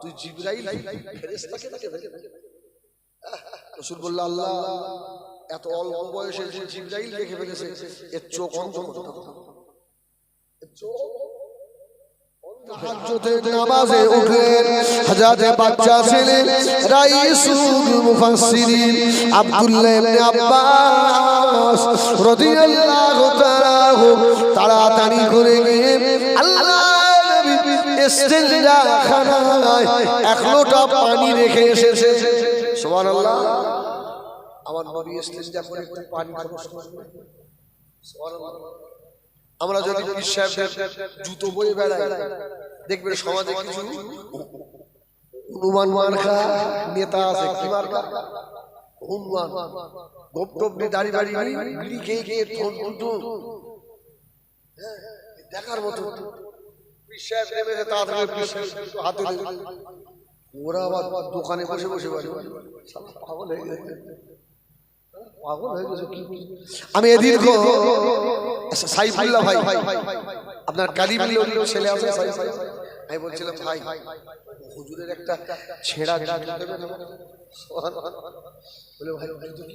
তুই জিব্রাইল আল্লাহ, এত অল্প বয়সে জিব্রাইল দেখে ফেলেছে, এর চোখ অন্ধ তাড়াতাড়ি করে গিয়ে আল্লাহ আমার যদি জুতো বয়ে বেড়াই দেখবেন সমাজে কিছু হনুমান মার্কা নেতা আছে কি মার্কা হনুমান গোপ টোপ দিয়ে দাড়ি বাড়ি খেয়ে খেয়ে হ্যাঁ, দেখার মতো তাড়াতাড়ি হাতে। ওরা আবার দোকানে বসে বসে বাড়ি পাগল হয়ে গেছে পাগল হয়ে গেছে কি আমি এদিন সাইফুল্লাহ ভাই আপনার কালিমুল্লাহ ছেলে আছে আমি বলছিলাম ভাই হুজুরের একটা ছেঁড়া? বলে ভাই কি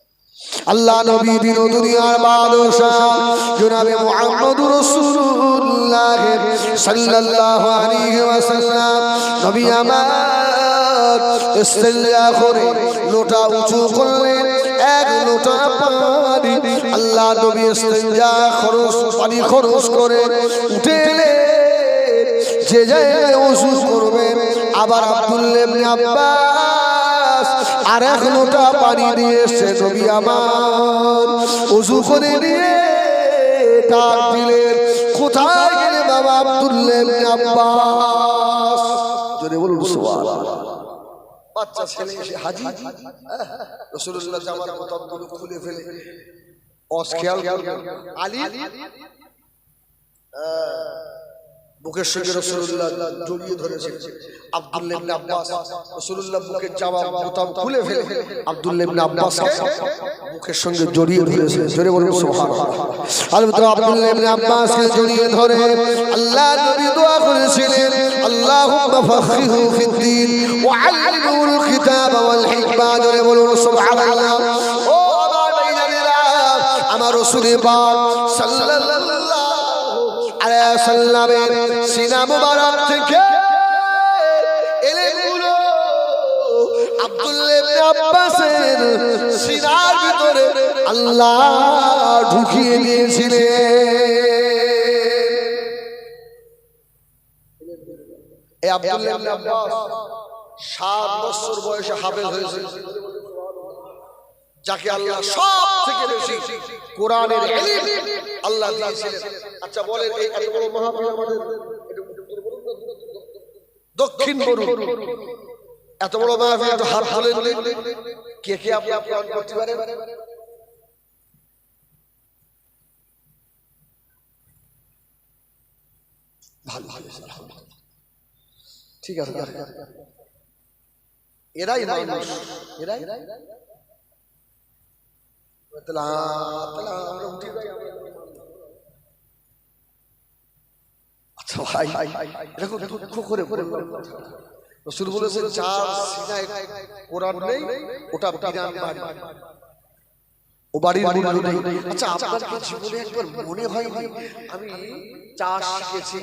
আল্লাহ নবী দিন দুনিয়ার বাদশাহ জনাবে মুহাম্মদ রাসূলুল্লাহ সাল্লাল্লাহু আলাইহি ওয়াসাল্লাম। নবী আমার ইস্তিনজা করে লোটা উঁচু করলেন এক লোটা পানি আল্লাহ নবী ইস্তিনজা খরচ পানি খরচ করে উঠে এলেন। যে জায়গায় ওযু করবেন আবার আব্দুল্লাহ ইবনে আব্বাস আর এক লোটা পানি দিয়ে এসে নবী আমার ওযু করে নিয়ে ডাক দিলেন কোথায় গেলে বাবা আব্দুল্লাহ ইবনে আব্বাস? জোরে বলুন বাচ্চা ছেলে এসে হাজি রাসূলুল্লাহ জামার বোতামগুলো খুলে ফেলে। আলী? বুকের সঙ্গে রসুল্লাহ জড়িয়ে ধরেছে সঙ্গে জড়িয়ে ধরে আল্লাহ বলুন আমার সাল্লাল্লাহু আলাইসাল্লামের সিনা মুবারক থেকে এলেগুলো আব্দুল্লাহ ইবনে আব্বাসের সিনার ভিতরে আল্লাহ ঢুকিয়ে দিয়েছিলেন। এই আব্দুল্লাহ ইবনে আব্বাস সাত বছর বয়সে হাফেজ হয়েছিল। যাকে আল্লাহ সব থেকে বেশি কোরআনের আল্লাহ দিয়েছিলেন। আচ্ছা বলেন এই এত বড় মাহফিল আমাদের দক্ষিণ বরুণ। এত বড় মাহফিল একটু হাত দিলেন। কে কে আপনি আপনি করতে পারেন? ভালো ভালো। ঠিক আছে ঠিক আছে। এরাই মানুষ। এরাই? তাহলে আ- তাহলে আমরা উঠে যাই আচ্ছা ভাই এরকম দুঃখ করে করে রসুল বলেছেন যার সিনায় কোরআন নেই ওটা বিরান বাড়ি ও বাড়ির মূল্য নেই। আচ্ছা আপনার কি জীবনে একবার মনে হয়নি আমি চাষ শিখেছি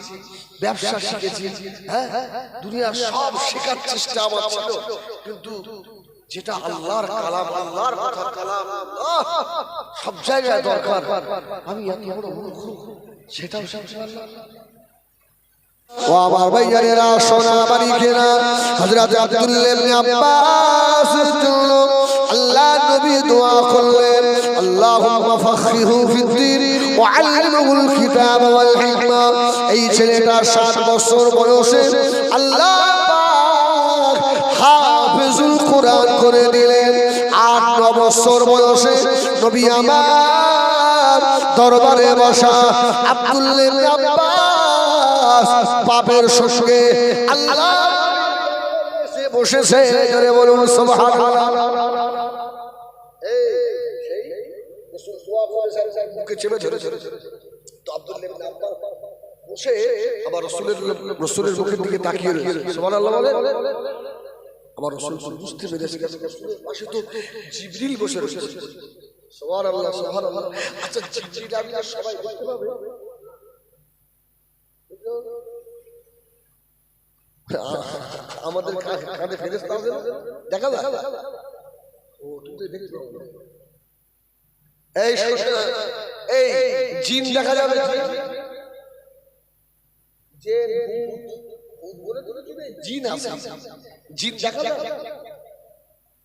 ব্যবসা শিখেছি হ্যাঁ? দুনিয়ার সব শেখার চেষ্টা আমার ছিল কিন্তু যেটা আল্লাহর কালাম, আল্লাহর কথা কালাম সব জায়গায় দরকার। আমি এত বড় মূর্খ, সেটাও হিকমা। এই ছেলেটা 7 বছর বয়সে আল্লাহ প্রদান করে দিলেন। আট, ন বছর বয়সে নবী আমার দরবারে বসা আব্দুল্লাহ আব্বাস পাপের সঙ্গে আল্লাহ বসেছে। জোরে বলুন, সুবহানাল্লাহ। মুখে চেপে ধরে তো আব্দুল্লাহ বসে আবার রসুলের রসুলের মুখের দিকে তাকিয়ে সুবহানাল্লাহ বলে আমার রসুল বুঝতে পেরেছে পাশে তো জিবরিল বসে রয়েছে। সুবহানাল্লাহ সুবহানাল্লাহ আচ্ছা জিবরিল আমি আর সবাই আমাদের কাঁধে ফেরেশতা আছে না? দেখা ও তুমি তো দেখতে। এই এই জিন দেখা যাবে। জিন। তো জিন আছে। জিন দেখা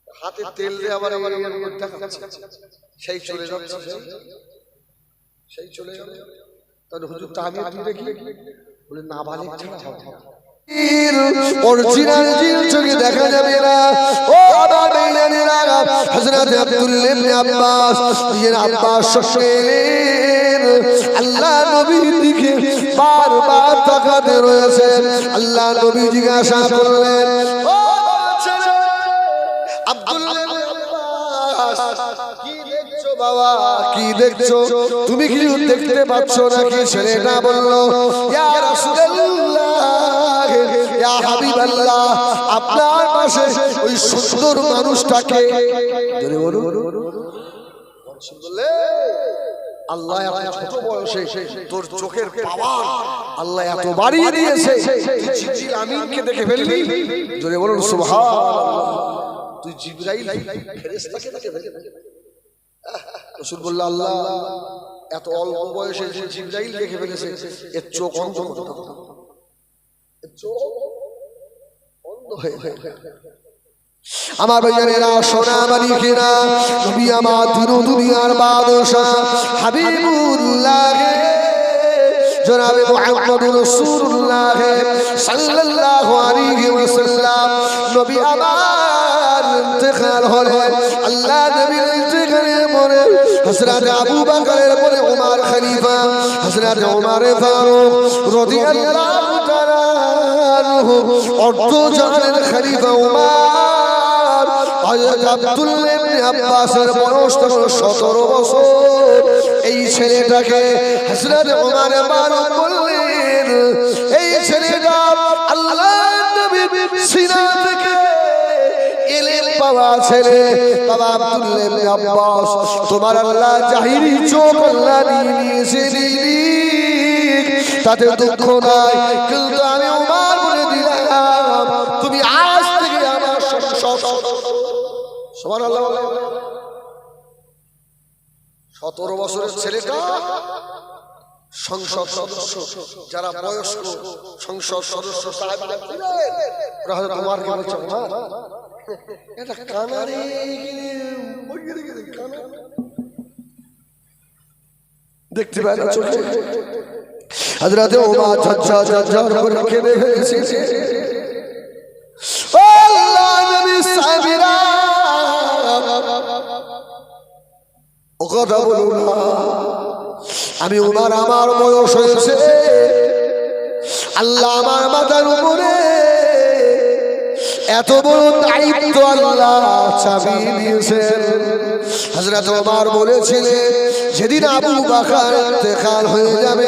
হাতে তেল দিয়ে আবার আবার। সেই চলে যাচ্ছে। সেই- চলে যাবে তাহলে হুজুর তাহমিদ তুমি দেখি বলে না বালিক ছাড়া হবে অরিজিনাল জিন চোখে দেখা যাবে না। ও আমার বেইমানেরা হযরত আব্দুল্লাহ ইবনে আব্বাস নিজের আব্বাস শ্বশুরের আল্লাহ নবীর দিকে বারবার তাকাতে রয়েছেন আল্লাহ নবী জিজ্ঞাসা করলেন ও কি দেখছ কি তুমি কি দেখতে পাচ্ছ নাকি? ছেলেটা বলল আপনার পাশে ওই সুন্দর মানুষটাকে বললে, আল্লাহ এত ছোট বয়সে তোর চোখের পাওয়ার আল্লাহ এত বাড়িয়ে দিয়েছে। তুই জিবরিল আমিনকে দেখে ফেললি। জোরে বলুন সুবহানাল্লাহ তুই জিবরাইল ফেরেশতাকে দেখে ফেললি। রসুল বলল আল্লাহ এত অল্প বয়সে যে জিবরাইল দেখে ফেলেছে। এর চোখ অন্ধ করতে চোখ অন্ধ হয়ে। আমার ভাইয়ানেরা সোনা মালিকেরা নবী আমার দিন দুনিয়ার বাদশাহ হাবিবুল্লাহ জনাবে মুহাম্মদ রাসূলুল্লাহ সাল্লাল্লাহু আলাইহি ওয়াসাল্লাম। নবী আমার ইন্তেকাল হলে আল্লাহ নবীর ইন্তেকালের পরে হযরত আবু বকরের পরে ওমর খলিফা হযরত ওমর ফারুক রাদিয়াল্লাহু তাআলা আনহু অর্ধ জাহানের খলিফা ওমর হযরত আব্দুল্লাহ ইবনে আব্বাসের বয়স তখন 17 বছর। এই ছেলেটাকে আল্লাহ আব্বাস, তোমার আল্লাহ চোখ আল্লাহ তাতে দুঃখ নাই। কিন্তু আমি সতেরো বছরের ছেলেটা সংসদ সদস্য যারা বয়স্ক সংসদ সদস্য এটা দেখতে সাহেবেরা কথা বলুন না। আমি উমার আমার বয়স হয়েছে। আল্লাহ আমার মাথার উপরে এত বড় দায়িত্ব আল্লাহ চাবি দিয়েছেন। হযরত ওমর বলেছিলেন, যেদিন আবু বাকার ইন্তেকাল হয়ে যাবে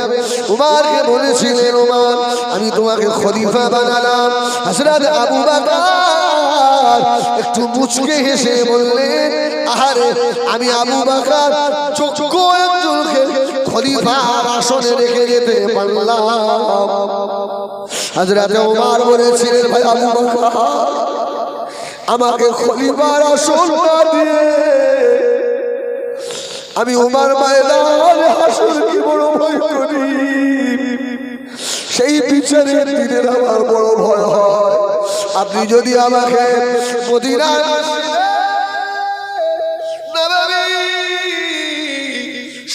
উমারকে বলেছিলেন উমার আমি তোমাকে খলিফা বানালাম। হযরত আবু বাকার একটু মুচকে হেসে বললেন আহারে, আমি আবু বাকার যোগ্য একজনকে খলিফার আসনে রেখে যেতে পারলাম। হযরত ওমর বলেছিলেন, ভাই আবু বকর, আমাকে খলিফার আসন না দিয়ে আমি উমার ময়দান হাসর কি বড় ভয় করি সেই বিচারের দিনের আমার বড় ভয় হয়। আপনি যদি আমাকে মদিনার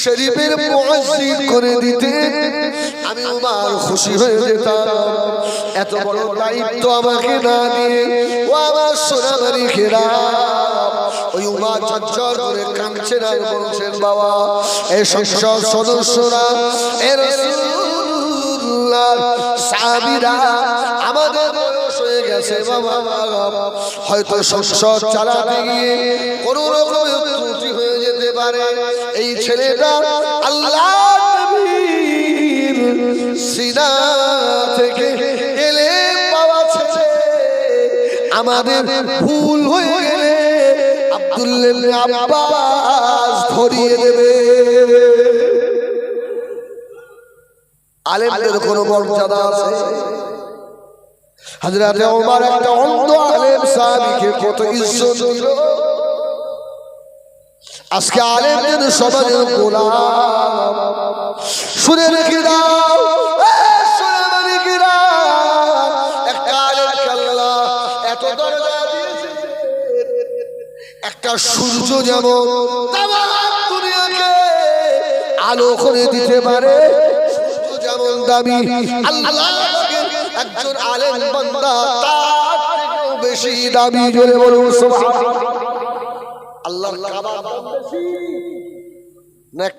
শরীফের মুয়াজ্জিন করে দিতে আমি উমার খুশি হয়ে যেতাম। এত বড় দায়িত্ব আমাকে না দিয়ে ও আমার সোনামারি খেরা। ওই উমা ঝরঝর করে কাঁদছেন আর বলছেন বাবা এই সংসদ সদস্যরা এ রাসূলুল্লাহ সাহাবীরা আমাদের বয়স হয়ে গেছে বাবা হয়তো সংসদ চালাতে গিয়ে কোন রকমের ত্রুটি হয়ে যেতে পারে। ছেলেটা আল্লাহ সিনা থেকে এলে পাওয়া ছেলে আমাদের ভুল হয়ে গেলে আব্দুল্লাহ আব্বাস ধরিয়ে দেবে। আলেমদের কোনো মর্যাদা আছে? হাজরাতে ওমর একটা অন্ধ আলেম সাহাবীকে কত ইজ্জত দিল। আজকে আলেমদের সমাজের গোলাম। শুনে রেখে দাও। একটা আল্লাহ সূর্য যেমন আলো করে দিতে পারে, সূর্য যেমন দামি। আল্লাহ একজন আলেম বান্দা, তার বেশি দামি। জোরে বলুন আল্লাহর কাবা দাম বেশি না